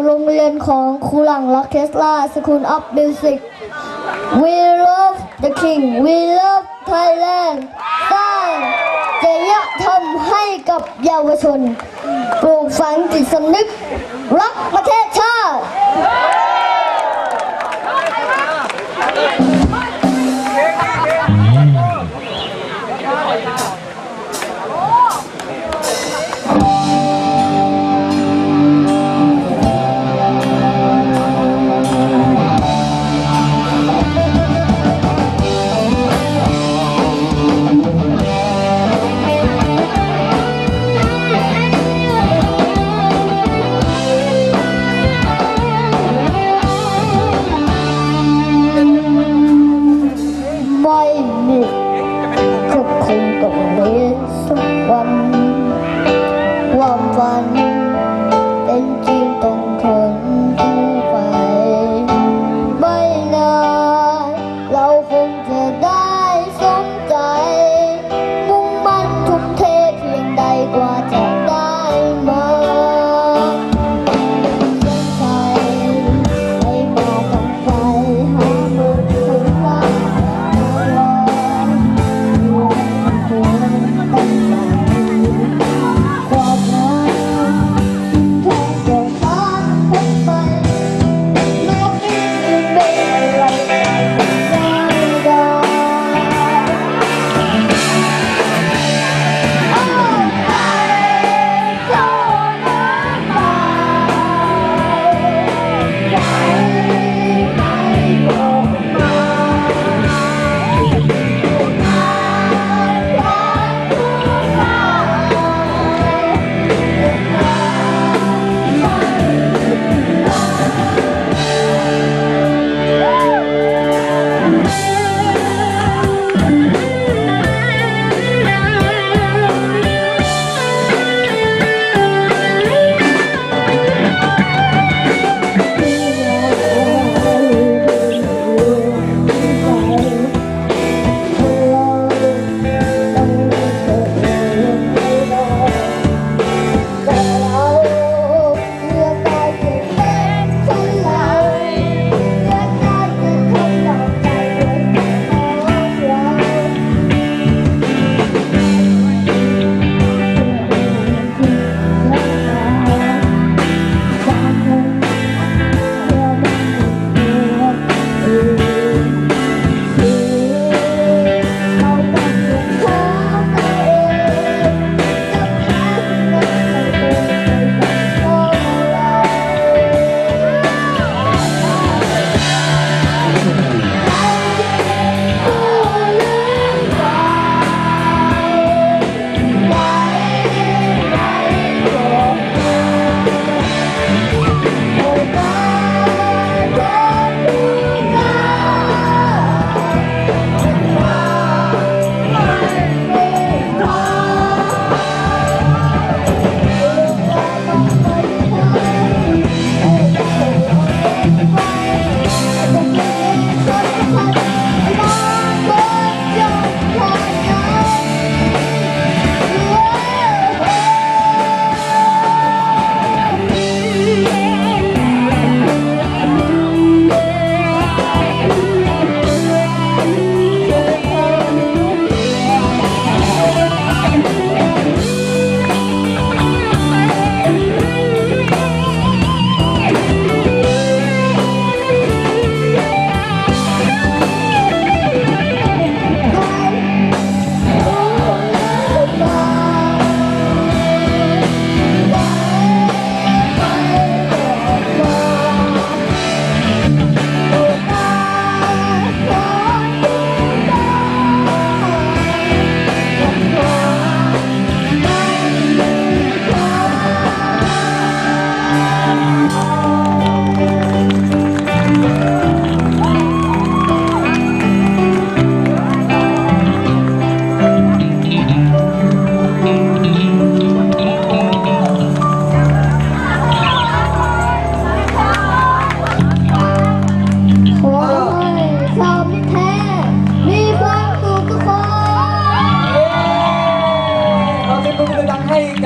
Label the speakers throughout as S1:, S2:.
S1: โรงเรียนของครูหลังล็อกเทสลาสกูลออฟมิวสิก We love the king We love Thailand สร้างจริยธรรมให้กับเยาวชน ปลูกฝังจิตสำนึก รักประเทศชาติ down. Then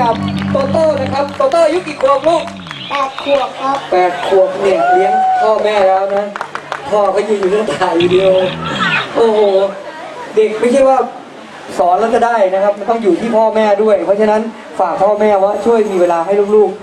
S1: กับ
S2: โตโต้นะครับโตโต้อายุกี่ขวบลูก
S1: แปดขวบครับ
S2: แปดขวบเนี่ยเลี้ยงพ่อแม่แล้วนะ พ่อก็ยืนอยู่หน้าถ่ายวิดีโอโอ้โหเด็กไม่ใช่ว่าสอนแล้วจะได้นะครับ มันต้องอยู่ที่พ่อแม่ด้วย เพราะฉะนั้นฝากพ่อแม่ว่าช่วยมีเวลาให้ลูกๆ